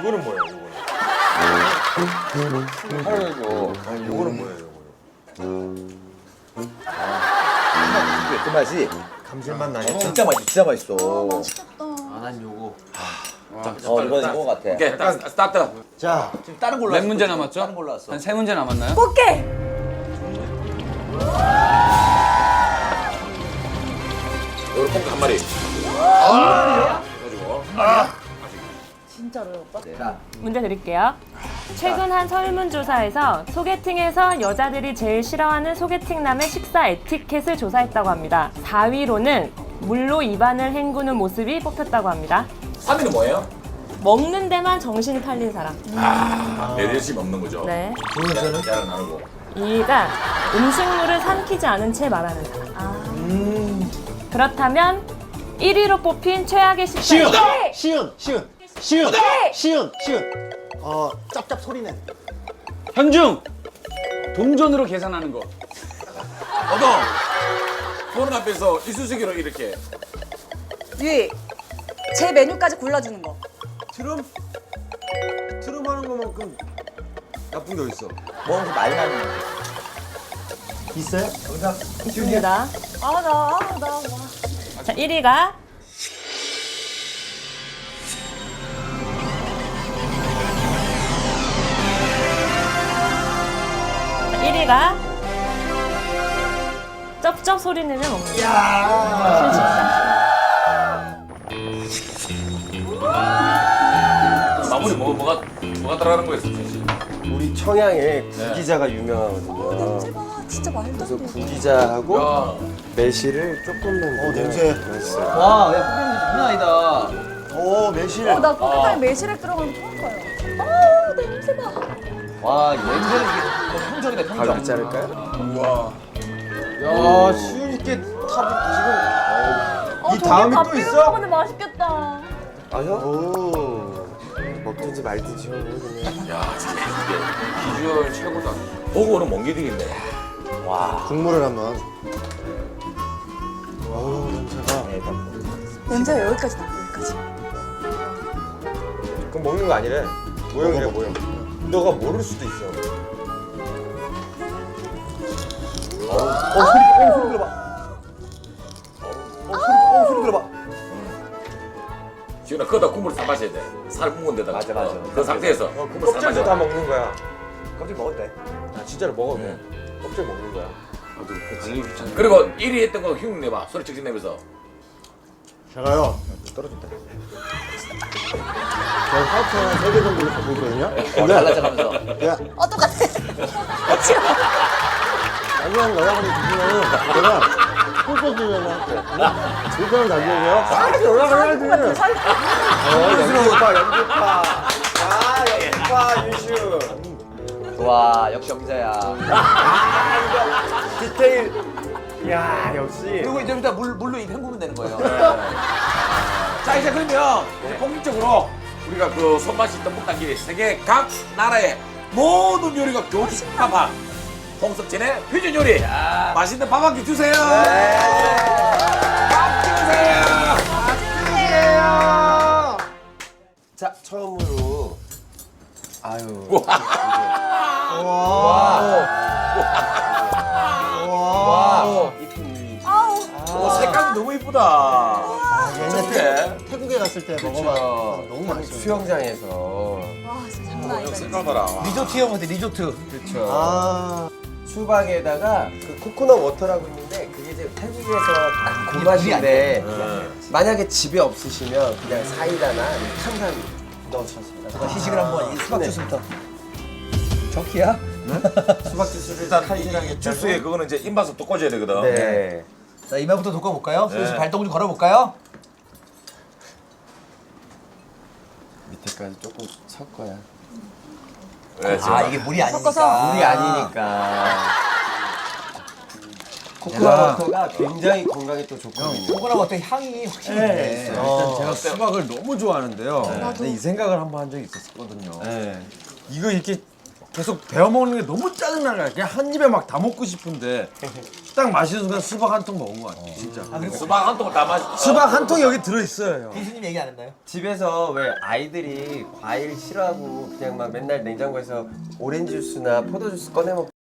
이거는 뭐예요? 이거는. 하려고. 아니 이거는 뭐예요? 이거는. 그 맛이 감칠맛 나니까. 진짜 맛있어. 진짜 맛있어. 맛있겠다. 아난 요거 어 이건 이거 같아. 오케이 딱 스타트. 자, 지금 다른 걸로 몇 왔어. 문제 남았죠? 다른 걸로 왔어. 한 세 문제 남았나요? 꽃게. 여기 콩한 마리. 진짜로요, 오빠? 자, 문제 드릴게요. 최근 한 설문조사에서 소개팅에서 여자들이 제일 싫어하는 소개팅남의 식사 에티켓을 조사했다고 합니다. 4위로는 물로 입안을 헹구는 모습이 뽑혔다고 합니다. 3위는 뭐예요? 먹는 데만 정신이 팔린 사람. 아, 내려심 없는 거죠. 네. 야는 야는 나누고. 2위가 음식물을 삼키지 않은 채 말하는 사람. 그렇다면 1위로 뽑힌 최악의 식사 시은 에티켓. 시은 시은 시은 시은 시은 어 짭짭 소리는 현중 동전으로 계산하는 거. 어동. 보는 앞에서 이쑤시개로 이렇게. 유이. 제 메뉴까지 골라주는 거. 트름? 트름 하는 것만큼 나쁜 게 어딨어? 먹으면서 많이 나는 거. 있어요? 있습니다. 아, 나, 아, 나, 와. 자, 1위가 1위가 쩝쩝 소리 내며 먹는 거. 마무리 뭐 뭐가 뭐가 따라가는 거였어, 진짜. 우리 청양에 구기자가 유명하거든요. 냄새 봐. 진짜 말도 그래서 안 돼. 구기자하고 야, 매실을 조금 넣으면 어, 냄새. 와, 야 뿌리는 장난 아니다. 오 매실 어, 나 꽃게살이 매실액 들어가는 거 처음 봐요. 아, 냄새 봐. 와, 이 냄새는 이게 평정이다, 바로 평정. 같지 않을까요? 우와. 야, 시윤 있게 탑 어, 이 저게 밥또 비벼 있어? 먹으면 맛있겠다. 지금. 아, 형? 오. 먹든지 말든지 형은 그냥. 야, 진짜 이게 비주얼 최고다. 보고는 멍게들인데. 국물을 한번 어우 냄새가 냄새가 여기까지 나, 여기까지. 그럼 먹는 거 아니래. 모형이래, 모형. 너가 모를 수도 있어. 어, 소리, 어, 소리 들어봐. 어, 어, 소리, 어, 소리 들어봐. 지훈아, 그거다 국물 다 마셔야 돼. 살 묵은 데다가. 맞아, 맞아. 그 상태에서. 어, 그 국물 다 껍질도 다 마셔. 먹는 거야. 껍질 먹어도 돼. 아, 진짜로 먹어도 돼. 껍질 먹는 거야. 그리고 1위 했던 거 흉 내봐. 소리 직접 내면서. 제가요 떨어진다. 저 파트 세개 정도 보거든요 어, 달라져가면서. 야 어, 똑같아. 나중에 여러분이 드시면은 제가 꿀꺽이면 할게 불편한 단계예요 아 올라가야지 연기파, 연기파. 아, 연기파, 유슈. 와, 역시 연기자야. 디테일. 야, 역시. 그리고 이제 일단 물, 물로 입 헹구면 되는 거예요. 자, 이제 그러면 이제 본격적으로 우리가 그 손맛이 있던 묵당길이 세계 각 나라의 모든 요리가 교집합한 홍석진의 퓨전 요리. 맛있는 밥 한 끼 주세요. 밥 주세요. 자, 처음으로. 아유. 와. 갔을 때 먹어봐 너무 맛있어요 수영장에서. 와, 진짜 장난 아니다. 색깔 봐라. 리조트 형 같아, 리조트. 그렇죠. 아 수박에다가 그 코코넛 워터라고 있는데 그게 이제 태국에서 딱그 맛인데 만약에 집에 없으시면 그냥 사이다나 아니면 탄산 넣으셨습니다. 시식을 한번 이 수박 네. 주스부터. 저기야? 수박 주스를 일단 이 주스에 그거는 이제 입맛을 또 꽂아야 되거든. 네. 자, 이마부터 돋궈볼까요? 네. 슬슬 발동 좀 걸어볼까요? 밑에까지 조금 섞어야. 네, 아, 이게 물이 아니니까. 섞어서? 물이 아니니까. 코코넛 워터가 굉장히 건강에 또 좋거든요. 코코넛 어떤 향이 확실히 네. 있어요. 일단 제가 수박을 너무 좋아하는데요. 나도. 근데 이 생각을 한번 한 적이 있었거든요. 네. 이거 이렇게 계속 베어 먹는 게 너무 짜증나는 거야. 그냥 한 입에 막 다 먹고 싶은데 딱 마시는 순간 수박 한 통 먹은 거 같아. 진짜. 수박 한 통을 다 마시. 수박 한 통이 여기 들어 있어요, 형. 교수님 얘기 안 했나요? 집에서 왜 아이들이 과일 싫어하고 그냥 막 맨날 냉장고에서 오렌지 주스나 포도 주스 꺼내 먹